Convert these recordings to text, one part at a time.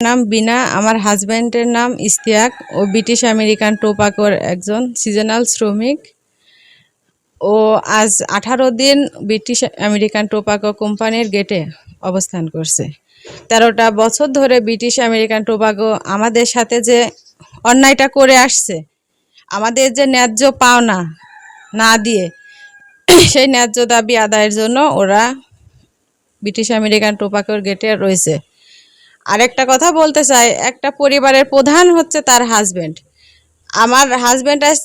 নাম বিনা, আমার হাজব্যান্ডের নাম ইস্তিয়াক ও ব্রিটিশ আমেরিকান টোপাকোর একজন সিজনাল শ্রমিক। ও আজ আঠারো দিন ব্রিটিশ আমেরিকান টোপাকো কোম্পানির গেটে অবস্থান করছে। তেরোটা বছর ধরে ব্রিটিশ আমেরিকান টোবাকো আমাদের সাথে যে অন্যায়টা করে আসছে, আমাদের যে ন্যায্য পাওনা না দিয়ে, সেই ন্যায্য দাবি আদায়ের জন্য ওরা ব্রিটিশ আমেরিকান টোপাকোর গেটে রয়েছে। আরেকটা কথা বলতে চাই, একটা পরিবারের প্রধান হচ্ছে তার হাজবেন্ড আমার হাজবেন্ড আজ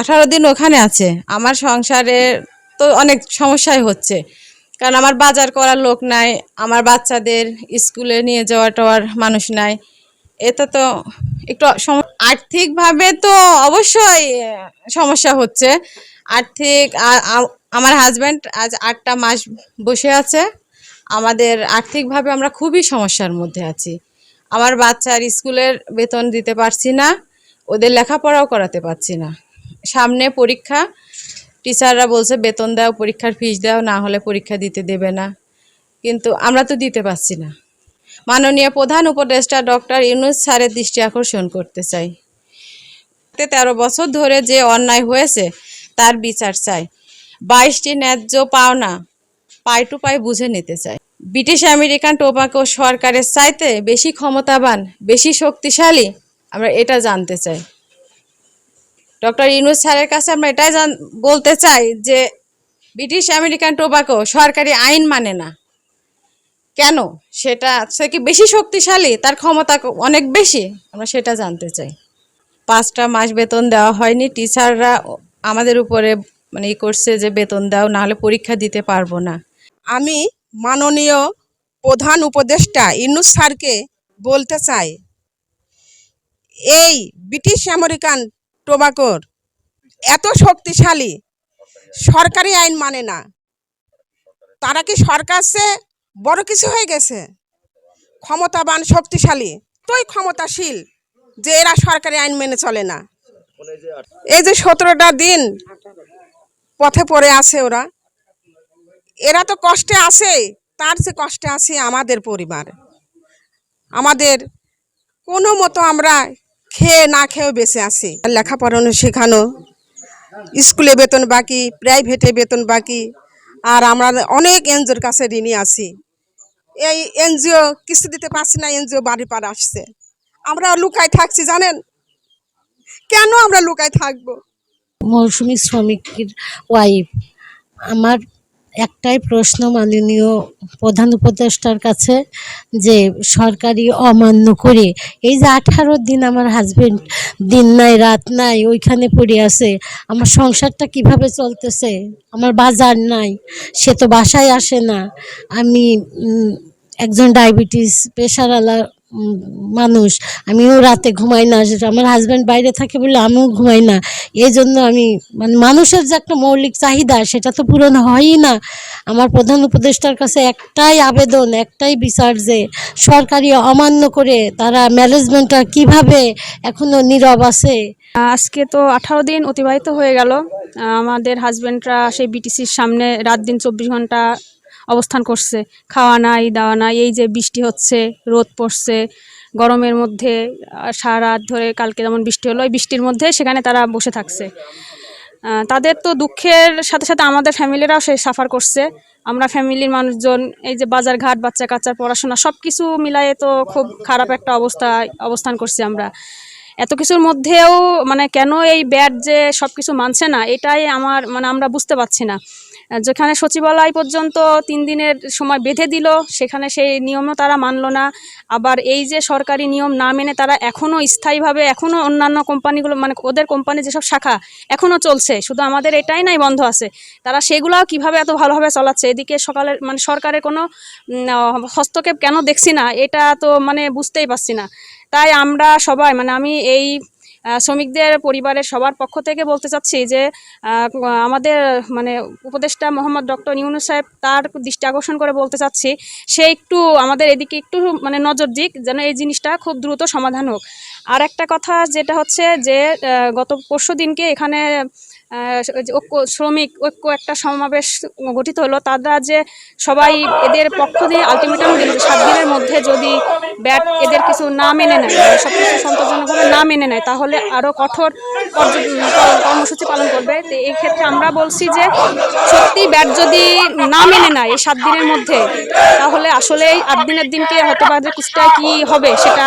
আঠারো দিন ওখানে আছে। আমার সংসারে তো অনেক সমস্যাই হচ্ছে। কারণ আমার বাজার করার লোক নাই, আমার বাচ্চাদের স্কুলে নিয়ে যাওয়া টাওয়ার মানুষ নাই। এতে তো একটু আর্থিকভাবে তো অবশ্যই সমস্যা হচ্ছে। আর্থিক আমার হাজব্যান্ড আজ আটটা মাস বসে আছে। আমাদের আর্থিকভাবে আমরা খুবই সমস্যার মধ্যে আছি। আমার বাচ্চার স্কুলের বেতন দিতে পারছি না, ওদের লেখাপড়াও করাতে পারছি না। সামনে পরীক্ষা, টিচাররা বলছে বেতন দাও, পরীক্ষার ফিস দাও, না হলে পরীক্ষা দিতে দেবে না। কিন্তু আমরা তো দিতে পারছি না। মাননীয় প্রধান উপদেষ্টা ডক্টর ইউনুস স্যারের দৃষ্টি আকর্ষণ করতে চাই। তেরো বছর ধরে যে অন্যায় হয়েছে, তার বিচার চাই। বাইশটি ন্যায্য পাওনা পাই টু পাই বুঝে নিতে চাই। ব্রিটিশ আমেরিকান টোবাকো সরকারের চাইতে বেশি ক্ষমতাবান, বেশি শক্তিশালী? আমরা এটা জানতে চাই। ডক্টর ইউনুস স্যারের কাছে আমরা এটাই বলতে চাই যে ব্রিটিশ আমেরিকান টোবাকো সরকারি আইন মানে না। কেন? সেটা সে কি বেশি শক্তিশালী? তার ক্ষমতা অনেক বেশি? আমরা সেটা জানতে চাই। পাঁচটা মাস বেতন দেওয়া হয়নি। টিচাররা আমাদের উপরে মানে ই করছে যে বেতন দাও না হলে পরীক্ষা দিতে পারব না। আমি মাননীয় প্রধান উপদেষ্টা ইনুস স্যারকে বলতে চাই। এই ব্রিটিশ আমেরিকান টোবাকোর এত শক্তিশালী সরকারি আইন মানে না। তারা কি সরকার সে বড় কিছু হয়ে গেছে? ক্ষমতাবান, শক্তিশালী, তোই ক্ষমতাশীল, যে এরা সরকারি আইন মেনে চলে না। এই যে সতেরোটা দিন পথে পড়ে আছে ওরা। এরা তো কষ্টে আছে, তার যে কষ্টে আছে আমাদের পরিবার। আমাদের কোনো মতো আমরা খেয়ে না খেয়েও বেঁচে আছি। লেখাপড়ানো শেখানো, স্কুলে বেতন বাকি, প্রাইভেটে বেতন বাকি, আর আমরা অনেক এনজিওর কাছে ঋণী আছি। এই এনজিও কিস্তি দিতে পারছি না, এনজিও বাড়ি পার আসছে। আমরা লুকায় থাকছি, জানেন? কেন আমরা লুকায় থাকব? মৌসুমী শ্রমিকের ওয়াইফ আমার একটাই প্রশ্ন মাননীয় প্রধান উপদেষ্টার কাছে যে সরকারি অমান্য করে এই যে আঠারো দিন আমার হাজবেন্ড দিন নাই রাত নাই ওইখানে পড়ে আছে আমার সংসারটা কীভাবে চলতেছে? আমার বাজার নাই সে তো বাসায় আসে না। আমি একজন ডায়াবেটিস প্রেশারওয়ালা উম, মানুষ। আমিও রাতে ঘুমাই না আমার হাজব্যান্ড বাইরে থাকে বলে আমিও ঘুমাই না। এই জন্য আমি মানে মানুষের যে একটা মৌলিক চাহিদা, সেটা তো পূরণ হয়ই না। আমার প্রধান উপদেষ্টার কাছে একটাই আবেদন, একটাই বিচার যে সরকারি অমান্য করে তারা ম্যানেজমেন্টটা কীভাবে এখনও নীরব আছে। আজকে তো আঠারো দিন অতিবাহিত হয়ে গেল। আমাদের হাজব্যান্ডরা সেই বিটিসির সামনে রাত দিন চব্বিশ ঘণ্টা অবস্থান করছে। খাওয়া নাই, দাওয়া নাই, এই যে বৃষ্টি হচ্ছে, রোদ পড়ছে, গরমের মধ্যে সারা রাত ধরে কালকে যেমন বৃষ্টি হলো, ওই বৃষ্টির মধ্যে সেখানে তারা বসে থাকছে। তাদের তো দুঃখের সাথে সাথে আমাদের ফ্যামিলিরাও সে সাফার করছে। আমরা ফ্যামিলির মানুষজন, এই যে বাজার ঘাট বাচ্চা কাচ্চার পড়াশোনা সব কিছু মিলাইয়ে তো খুব খারাপ একটা অবস্থায় অবস্থান করছি আমরা। এত কিছুর মধ্যেও মানে কেন এই ব্যাট যে সব কিছু মানছে না, এটাই আমার মানে আমরা বুঝতে পারছি না। যেখানে সচিবালয় পর্যন্ত তিন দিনের সময় বেঁধে দিল, সেখানে সেই নিয়মও তারা মানলো না। আবার এই যে সরকারি নিয়ম না মেনে তারা এখনও স্থায়ীভাবে এখনও অন্যান্য কোম্পানিগুলো মানে ওদের কোম্পানির যেসব শাখা এখনও চলছে, শুধু আমাদের এটাই নাই বন্ধ আছে। তারা সেগুলাও কীভাবে এত ভালোভাবে চালাচ্ছে? এদিকে সকালের মানে সরকারের কোনো হস্তক্ষেপ কেন দেখছি না, এটা তো মানে বুঝতেই পারছি না। তাই আমরা সবাই মানে আমি এই শ্রমিকদের পরিবারের সবার পক্ষ থেকে বলতে চাচ্ছি যে আমাদের মানে উপদেষ্টা মোহাম্মদ ডক্টর ইউনুস সাহেব তার দৃষ্টি আকর্ষণ করে বলতে চাচ্ছি, সে একটু আমাদের এদিকে একটু মানে নজর দিক, যেন এই জিনিসটা খুব দ্রুত সমাধান হোক। আর একটা কথা যেটা হচ্ছে যে গত পরশু দিনকে এখানে ঐক্য, শ্রমিক ঐক্য একটা সমাবেশ গঠিত হলো, তারা যে সবাই এদের পক্ষ দিয়ে আলটিমেটাম দিল সাত দিনের মধ্যে যদি ব্যাট এদের কিছু না মেনে নেয় সব কিছু সন্তোষজনকভাবে না মেনে নেয়, তাহলে আরও কঠোর কর্মসূচি পালন করবে। তো এই ক্ষেত্রে আমরা বলছি যে, সত্যি ব্যাট যদি না মেনে নেয় এই সাত দিনের মধ্যে, তাহলে আসলে আট দিনের দিনকে হয়তো বা যে কুষ্টায় কি হবে সেটা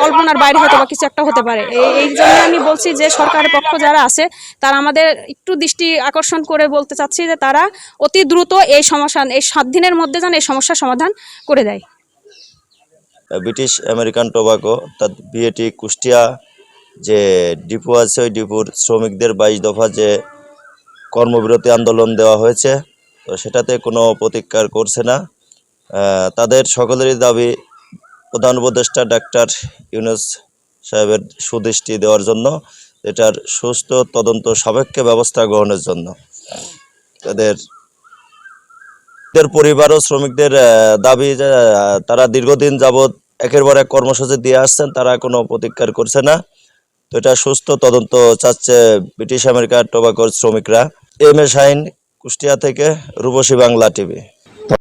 কল্পনার বাইরে হয়তো বা কিছু একটা হতে পারে। এই জন্য আমি বলছি যে, সরকারের পক্ষ যারা আছে, তারা আমাদের একটু দৃষ্টি আকর্ষণ করে বলতে চাচ্ছি যে, তারা অতি দ্রুত এই সমস্যা, এই সাত দিনের মধ্যে যেন এই সমস্যার সমাধান করে দেয়। ব্রিটিশ আমেরিকান টোবাকো অর্থাৎ বিএটি কুষ্টিয়া যে ডিপো আছে, ওই ডিপুর শ্রমিকদের বাইশ দফা যে কর্মবিরতি আন্দোলন দেওয়া হয়েছে, তো সেটাতে কোনো প্রতিকার করছে না। তাদের সকলেরই দাবি, প্রধান উপদেষ্টা ডাক্তার ইউনুস সাহেবের সুদৃষ্টি দেওয়ার জন্য, এটার সুস্থ তদন্ত সাপেক্ষে ব্যবস্থা গ্রহণের জন্য। তাদের পরিবার ও শ্রমিকদের দাবি তারা দীর্ঘদিন যাবৎ একের পর এক কর্মসূচি দিয়ে আসছেন, তারা কোনো প্রতিকার করছে না। তো এটা সুস্থ তদন্ত চাচ্ছে ব্রিটিশ আমেরিকার টোবাকোর শ্রমিকরা। এম এ শাইন কুষ্টিয়া থেকে রূপসী বাংলা টিভি।